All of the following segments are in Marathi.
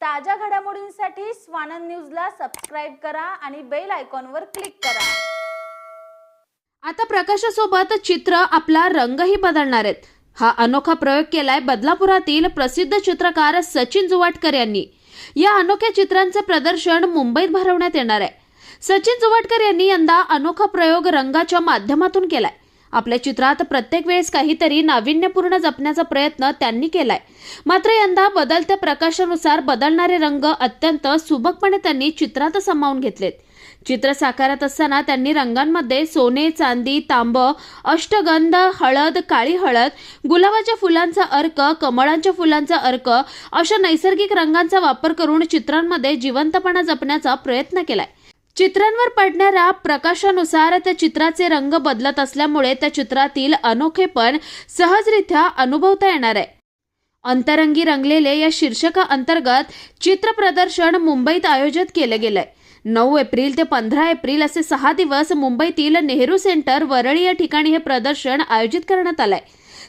ताज्या घडामोडींसाठी स्वानंद न्यूजला सबस्क्राईब करा आणि बेल आयकॉनवर क्लिक करा. आता प्रकाशासोबत चित्र आपला रंगही बदलणार आहेत. हा अनोखा प्रयोग केलाय बदलापुरातील प्रसिद्ध चित्रकार सचिन जुवाटकर यांनी. या अनोख्या चित्रांचे प्रदर्शन मुंबईत भरवण्यात येणार आहे. सचिन जुवाटकर यांनी यंदा अनोखा प्रयोग रंगाच्या माध्यमातून केलाय. आपल्या चित्रात प्रत्येक वेळेस काहीतरी नाविन्यपूर्ण जपण्याचा प्रयत्न त्यांनी केलाय. मात्र यंदा बदलत्या प्रकाशानुसार बदलणारे रंग अत्यंत सुबकपणे त्यांनी चित्रात सामावून घेतलेत. चित्र साकारत असताना त्यांनी रंगांमध्ये सोने चांदी तांब अष्टगंध हळद काळी हळद गुलाबाच्या फुलांचा अर्क कमळांच्या फुलांचा अर्क अशा नैसर्गिक रंगांचा वापर करून चित्रांमध्ये जिवंतपणा जपण्याचा प्रयत्न केलाय. चित्रांवर पडणाऱ्या प्रकाशानुसार त्या चित्राचे रंग बदलत असल्यामुळे त्या चित्रातील अनोखेपण सहजरित्या अनुभवता येणार आहे. अंतरंगी रंगलेले या शीर्षका अंतर्गत चित्र प्रदर्शन मुंबईत आयोजित केलं गेलंय नऊ एप्रिल ते पंधरा एप्रिल असे सहा दिवस मुंबईतील नेहरू सेंटर वरळी या ठिकाणी हे प्रदर्शन आयोजित करण्यात आलंय.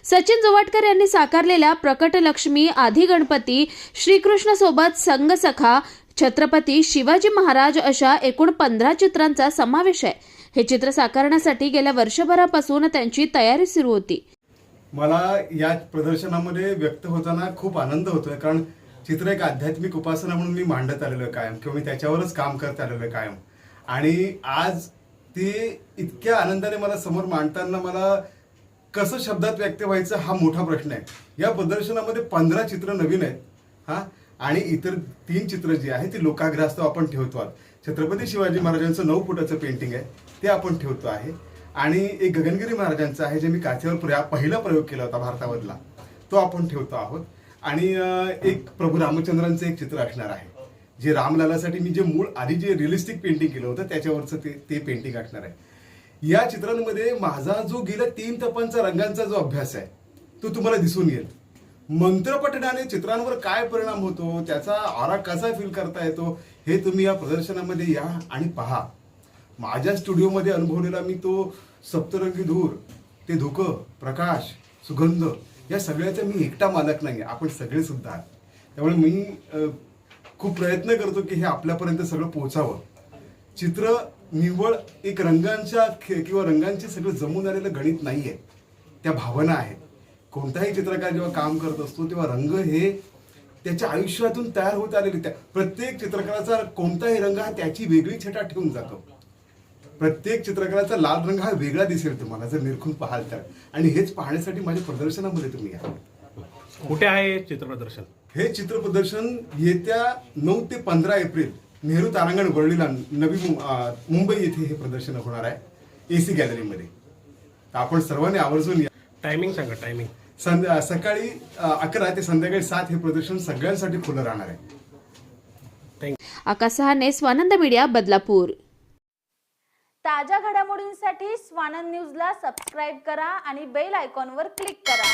सचिन जुवाटकर यांनी साकारलेल्या प्रकट लक्ष्मी आधी गणपती श्रीकृष्ण सोबत संगसखा छत्रपती शिवाजी महाराज अशा एकूण पंधरा चित्रांचा समावेश आहे. हे चित्र साकारण्यासाठी गेल्या वर्षभरापासून त्यांची तयारी सुरू होती. मला या प्रदर्शनामध्ये व्यक्त होताना खूप आनंद होतोय कारण चित्र एक आध्यात्मिक उपासना म्हणून मी मांडत आलेलो आहे कायम किंवा मी त्याच्यावरच काम करत आलेलो आहे कायम. आणि आज ते इतक्या आनंदाने मला समोर मांडताना मला कसं शब्दात व्यक्त व्हायचं हा मोठा प्रश्न आहे. या प्रदर्शनामध्ये पंधरा चित्र नवीन आहेत हा. आणि इतर तीन चित्र जी आहे ती लोकाग्रस्त आपण ठेवतो आहोत छत्रपती शिवाजी महाराजांचं नऊ फुटाचं पेंटिंग आहे ते आपण ठेवतो आहे. आणि एक गगनगिरी महाराजांचं आहे जे मी काचेवर प्रया पहिला प्रयोग केला होता भारतामधला तो आपण ठेवतो आहोत. आणि एक प्रभू रामचंद्रांचं एक चित्र असणार आहे जे रामलालासाठी मी जे मूळ आधी जे रिअलिस्टिक पेंटिंग केलं होतं त्याच्यावरचं ते ते पेंटिंग असणार आहे. या चित्रांमध्ये माझा जो गेल्या तीन तपांचा रंगांचा जो अभ्यास आहे तो तुम्हाला दिसून येईल. मंत्र पठणाने चित्रांवर काय परिणाम होतो त्याचा आरा कसा फील करता येतो हे तुम्ही या प्रदर्शनामध्ये या आणि पहा. माझ्या स्टुडिओमध्ये अनुभवलेला मी तो सप्तरंगी धूर ते धुकं प्रकाश सुगंध या सगळ्याचा मी एकटा मालक नाही आपण सगळे सुद्धा. त्यामुळे मी खूप प्रयत्न करतो की हे आपल्यापर्यंत सगळं पोहोचावं चित्र निव्वळ एक रंगांच्या किंवा रंगांचे सगळं जमून आलेलं गणित नाही आहे त्या भावना आहेत. कोणताही चित्रकार जेव्हा काम करत असतो तेव्हा रंग हे त्याच्या आयुष्यातून तयार होत आलेले. त्या प्रत्येक चित्रकाराचा कोणताही रंग हा त्याची वेगळी छटा ठेवून जातो. प्रत्येक चित्रकाराचा लाल रंग हा वेगळा दिसेल तुम्हाला जर निरखून पाहाल तर. आणि हेच पाहण्यासाठी माझ्या प्रदर्शनामध्ये तुम्ही या. कुठे आहे चित्र प्रदर्शन? हे चित्र प्रदर्शन येत्या नऊ ते पंधरा एप्रिल नेहरू तारांगण वरळीला नवी मुंबई येथे हे प्रदर्शन होणार आहे एसी गॅलरीमध्ये. आपण सर्वांनी आवर्जून या. टायमिंग सांगा टायमिंग संध्या सकाळी अकरा ते संध्याकाळी सात हे प्रदर्शन सगळ्यांसाठी खुलं राहणार आहे. आकाश सहाने स्वानंद मीडिया बदलापूर. ताज्या घडामोडींसाठी स्वानंद न्यूजला सबस्क्राईब करा आणि बेल आयकॉनवर क्लिक करा.